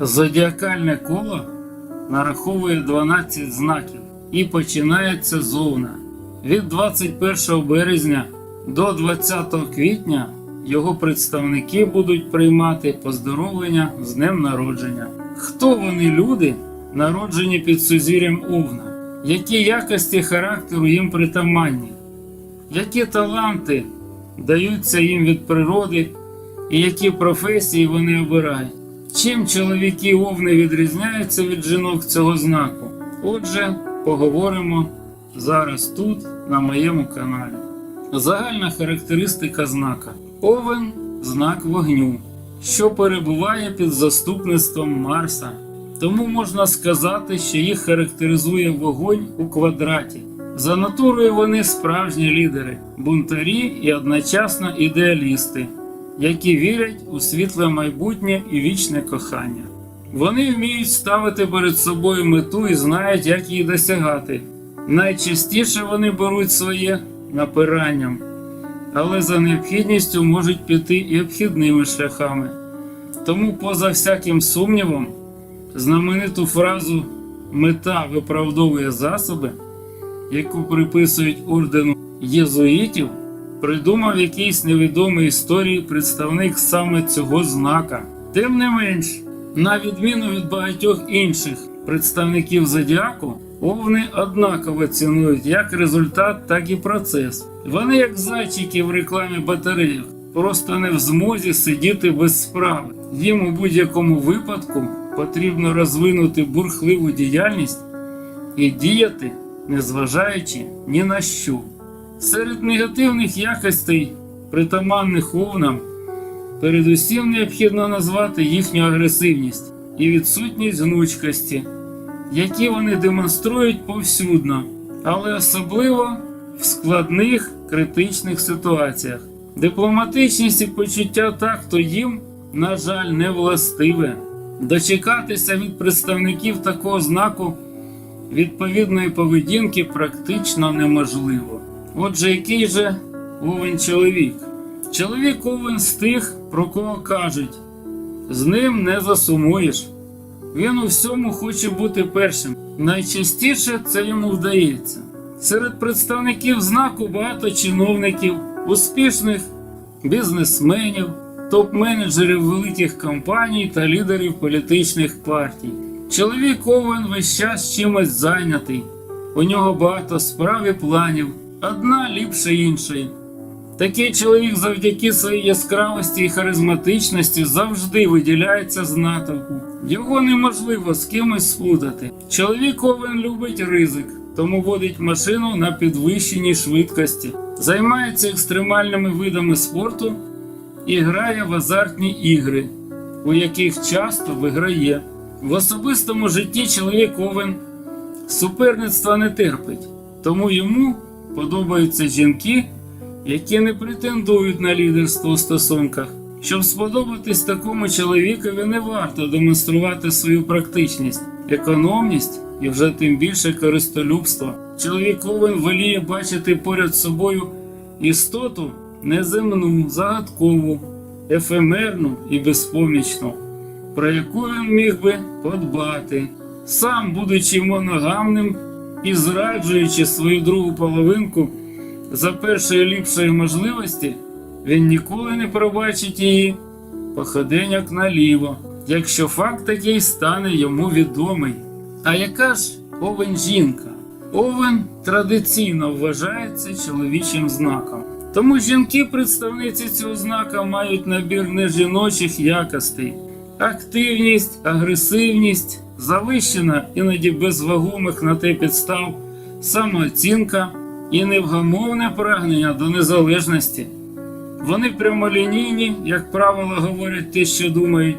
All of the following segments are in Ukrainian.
Зодіакальне коло нараховує 12 знаків і починається з Овна. Від 21 березня до 20 квітня його представники будуть приймати поздоровлення з днем народження. Хто вони люди, народжені під сузір'ям Овна? Які якості характеру їм притаманні? Які таланти даються їм від природи і які професії вони обирають? Чим чоловіки овни відрізняються від жінок цього знаку? Отже, поговоримо зараз тут, на моєму каналі. Загальна характеристика знака. Овен знак вогню, що перебуває під заступництвом Марса. Тому можна сказати, що їх характеризує вогонь у квадраті. За натурою вони справжні лідери, бунтарі і одночасно ідеалісти, які вірять у світле майбутнє і вічне кохання. Вони вміють ставити перед собою мету і знають, як її досягати. Найчастіше вони беруть своє напиранням, але за необхідністю можуть піти і обхідними шляхами. Тому, поза всяким сумнівом, знамениту фразу мета виправдовує засоби, яку приписують ордену єзуїтів, придумав якийсь невідомий історії представник саме цього знака. Тим не менш, на відміну від багатьох інших представників зодіаку, овни однаково цінують як результат, так і процес. Вони, як зайчики в рекламі батарейок, просто не в змозі сидіти без справи. Їм у будь-якому випадку потрібно розвинути бурхливу діяльність і діяти, незважаючи ні на що. Серед негативних якостей, притаманних овнам, передусім необхідно назвати їхню агресивність і відсутність гнучкості, які вони демонструють повсюдно, але особливо в складних критичних ситуаціях. Дипломатичність і почуття такту їм, на жаль, не властиве. Дочекатися від представників такого знаку відповідної поведінки практично неможливо. Отже, який же овен чоловік? Чоловік овен з тих, про кого кажуть, з ним не засумуєш. Він у всьому хоче бути першим. Найчастіше це йому вдається. Серед представників знаку багато чиновників, успішних бізнесменів, топ-менеджерів великих компаній та лідерів політичних партій. Чоловік Овен весь час чимось зайнятий. У нього багато справ і планів, одна ліпше іншої. Такий чоловік завдяки своїй яскравості і харизматичності завжди виділяється з натовпу. Його неможливо з кимось сплутати. Чоловік Овен любить ризик, тому водить машину на підвищеній швидкості, займається екстремальними видами спорту і грає в азартні ігри, у яких часто виграє. В особистому житті чоловік Овен суперництва не терпить, тому йому подобаються жінки, які не претендують на лідерство у стосунках. Щоб сподобатись такому чоловікові, не варто демонструвати свою практичність, економність і вже тим більше користолюбство. Чоловік Овен воліє бачити поряд собою істоту неземну, загадкову, ефемерну і безпомічну, про яку він міг би подбати, сам будучи моногамним і зраджуючи свою другу половинку за першої ліпшої можливості, він ніколи не пробачить її походеньок наліво, якщо факт такий стане йому відомий. А яка ж овен жінка? Овен традиційно вважається чоловічим знаком. Тому жінки, представниці цього знака, мають набір нежіночих якостей: активність, агресивність, завищена, іноді без вагомих на те підстав, самооцінка і невгамовне прагнення до незалежності. Вони прямолінійні, як правило, говорять те, що думають,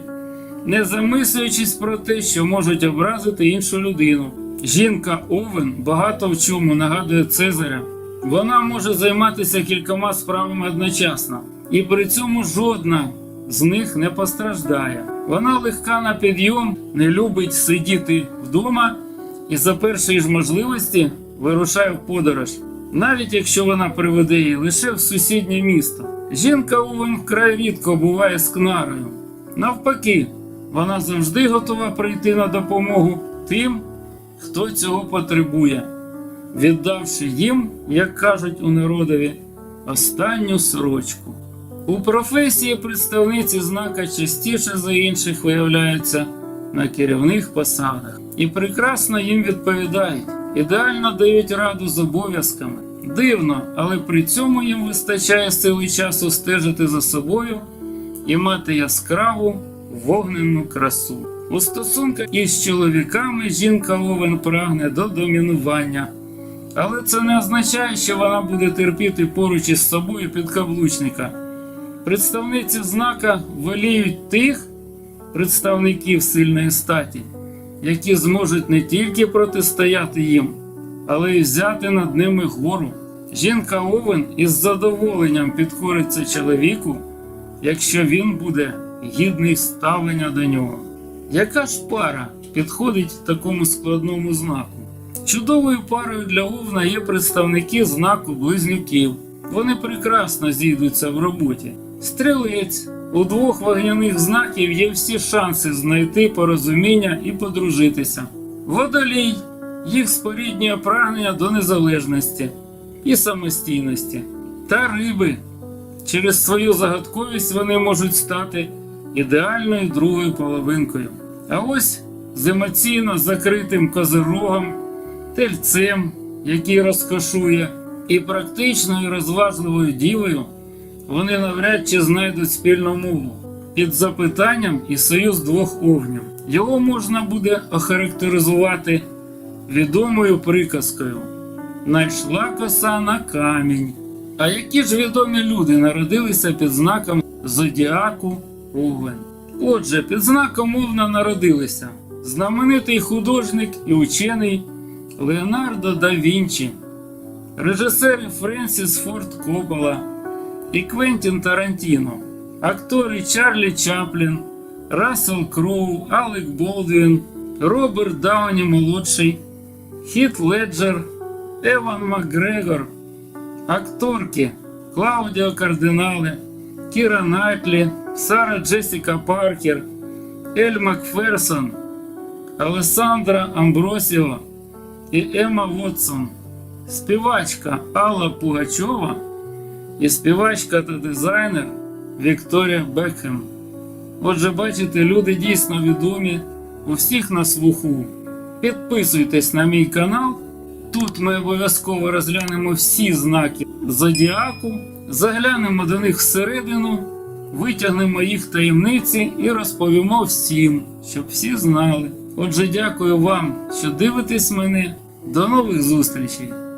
не замислюючись про те, що можуть образити іншу людину. Жінка Овен багато в чому нагадує Цезаря. Вона може займатися кількома справами одночасно, і при цьому жодна з них не постраждає. Вона легка на підйом, не любить сидіти вдома і за першої ж можливості вирушає в подорож, навіть якщо вона приведе її лише в сусіднє місто. Жінка Овен вкрай рідко буває з кнарою. Навпаки, Вона завжди готова прийти на допомогу тим, хто цього потребує, віддавши їм, як кажуть у народові, останню сорочку. У професії представниці знака частіше за інших виявляються на керівних посадах і прекрасно їм відповідають, ідеально дають раду з обов'язками. Дивно, але при цьому їм вистачає сили часу стежити за собою і мати яскраву вогненну красу. У стосунках із чоловіками жінка Овен прагне до домінування. Але це не означає, що вона буде терпіти поруч із собою підкаблучника. Представниці знака воліють тих представників сильної статі, які зможуть не тільки протистояти їм, але й взяти над ними гору. Жінка Овен із задоволенням підкориться чоловіку, якщо він буде гідний ставлення до нього. Яка ж пара підходить такому складному знаку? Чудовою парою для Овна є представники знаку близнюків. Вони прекрасно зійдуться в роботі. Стрілець у двох вогняних знаків є всі шанси знайти порозуміння і подружитися. Водолій їх споріднює прагнення до незалежності і самостійності. Та риби через свою загадковість вони можуть стати ідеальною другою половинкою. А ось з емоційно закритим козирогом, тельцем, який розкошує, і практичною розважливою дівою вони навряд чи знайдуть спільну мову під запитанням і союз двох овнів. Його можна буде охарактеризувати відомою приказкою Найшла коса на камінь. А які ж відомі люди народилися під знаком Зодіаку Овен? Отже, під знаком Овна народилися знаменитий художник і учений Леонардо да Вінчі, режисери Френсіс Форд Коппола і Квентін Тарантіно, актори Чарлі Чаплін, Рассел Кроу, Алек Болдвін, Роберт Дауні молодший, Хіт Леджер, Еван Макгрегор, акторки Клаудіо Кардинале, Кіра Найтлі, Сара Джесіка Паркер, Ель Макферсон, Алесандра Амбросіо і Ема Вотсон, співачка Алла Пугачова і співачка та дизайнер Вікторія Бекхем. Отже, бачите, люди дійсно відомі у всіх на слуху. Підписуйтесь на мій канал. Тут ми обов'язково розглянемо всі знаки зодіаку, заглянемо до них всередину, витягнемо їх таємниці і розповімо всім, щоб всі знали. Отже, дякую вам, що дивитесь мене. До нових зустрічей!